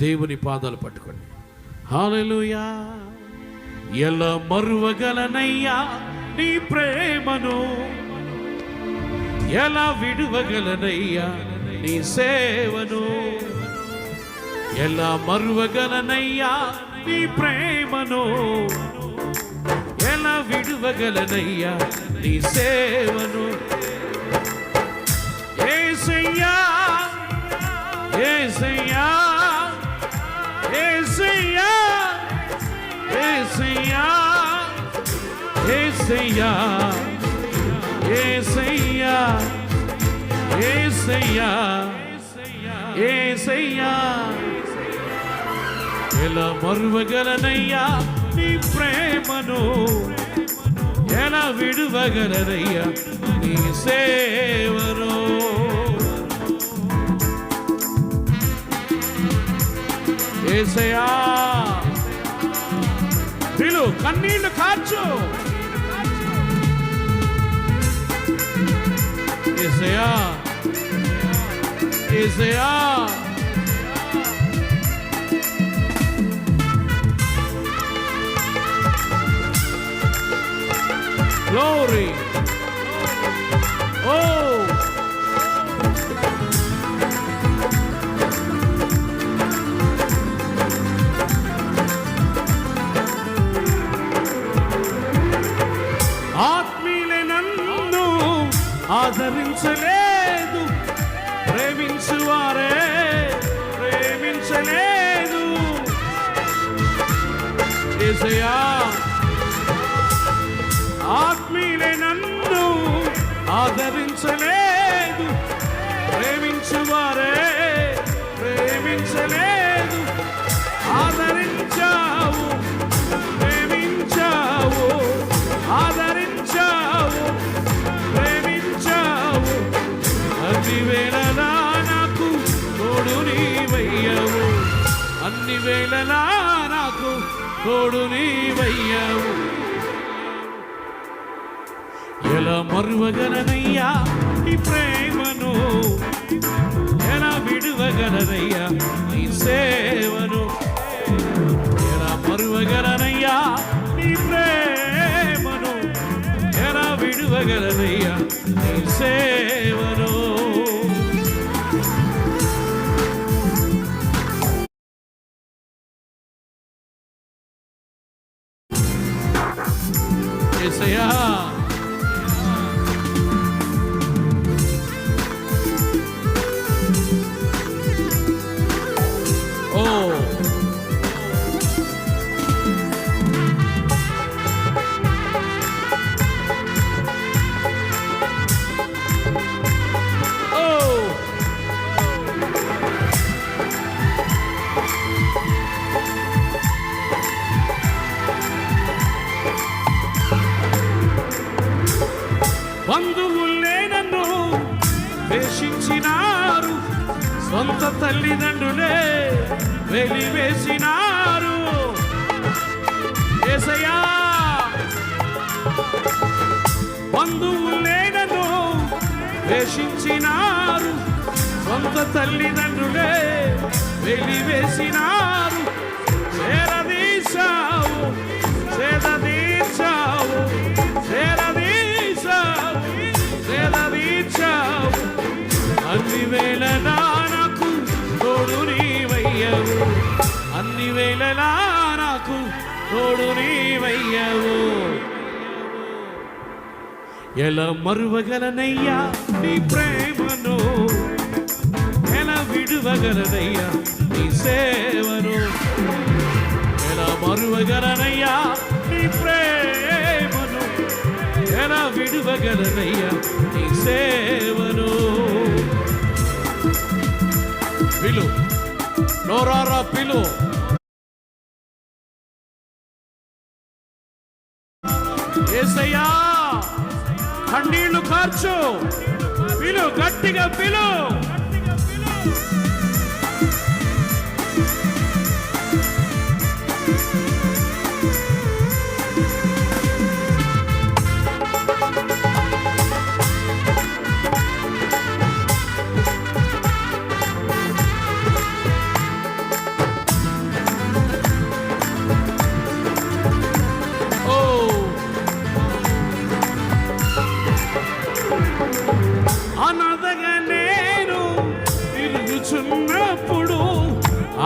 దేవుని పాదాలు పట్టుకోండి. హాలలుయా ఎలా మరువగలనయ్యా నీ ప్రేమను? ఎలా విడువగలనయ్యా నీ సేవను? ఎలా మరువగలనయ్యా నీ ప్రేమను? ఎలా విడువగలనయ్యా నీ సేవను? ఏసయ్యా ఏసయ్యా. ఏసయ్యా ఏసయ్యా ఏసయ్యా ఏసయ్యా ఏసయ్యా ఏసయ్యా ఎలా మరువగలనయ్యా నీ ప్రేమను ఎలా విడువగలనయ్యా నీ సేవను ఏసయా పిలు కన్నీళ్లు కార్చు ఏసయా ఏసయా Glory. నన్ను ఆదరించలేదు. ప్రేమించువారే ప్రేమించలేదు. ఏసయ్యా ఆత్మీయులే నన్ను ఆదరించలేదు అన్ని వేళలా నాకు తోడు నీవయ్యావు. ఎలా మరువగలనయ్యా ఈ ప్రేమను? ఎలా విడువగలనయ్యా నీ సేవను? ఎలా మరువగలనయ్యా నీ ప్రేమను? ఎలా విడువగలనయ్యా నీ సేవ ఏసయ్యా సొంత తల్లిదండ్రులే వెలివేసినారు. ఏసయ్యా బంధువులే వేషించినారు. సొంత తల్లిదండ్రులే వెలివేసినారు వేళలా నాకు తోడు నీవయ్యవు. ఎలా మరువగలనయ్యా నీ ప్రేమను? ఎలా విడువగలనయ్యా నీ సేవను? ఎలా మరువగలనయ్యా నీ ప్రేమను? ఎలా విడువగలనయ్యా నీ సేవను? పిలు. నోరారా పిలు. ఏసయ్యా. కన్నీళ్ళు కార్చు. పిలు గట్టిగా పిలు.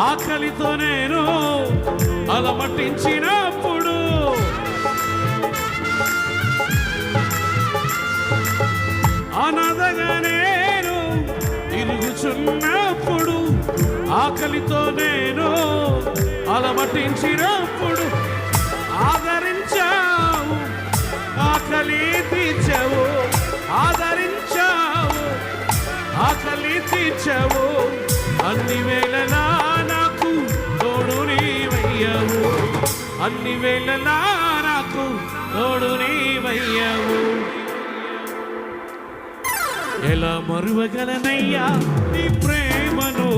ఆకలితో నేను అలమటించినప్పుడు. అనదగా నేను తిరుగుచున్నప్పుడు ఆకలితో నేను అలమటించినప్పుడు. ఆదరించావు ఆకలి తీర్చవు ఆదరించావు ఆకలి తీర్చవు. అన్ని వేళలా అన్ని వేళలా నాకు తోడు నీవయ్యావు. ఎలా మరువగలనయ్యా నీ ప్రేమను?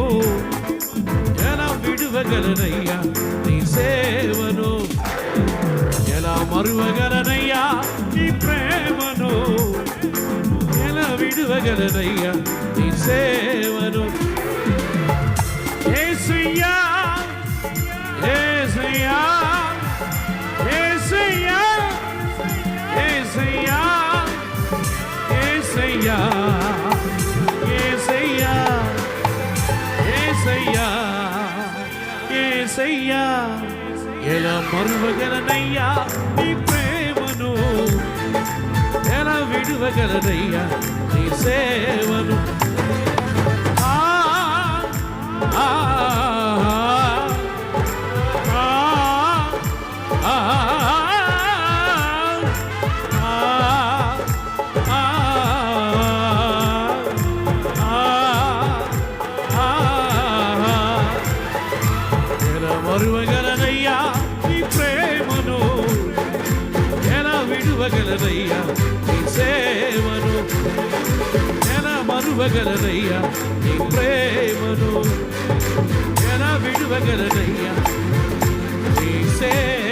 ఎలా విడువగలనయ్యా నీ సేవను? ఎలా మరువగలనయ్యా నీ ప్రేమను? ఎలా విడువగలనయ్యా నీ సేవను? ఏసయ్యా ఎలా మరువగలనయ్యా నీ ప్రేమను? ఎలా విడువగలనయ్యా నీ సేవను? ఆ మరువగలనయ్యా నీ ప్రేమను ఎలా విడువగలనయ్యా నీ సేవను ఎలా మరువగలనయ్యా నీ ప్రేమను ఎలా విడువగలనయ్యా నీ సేవ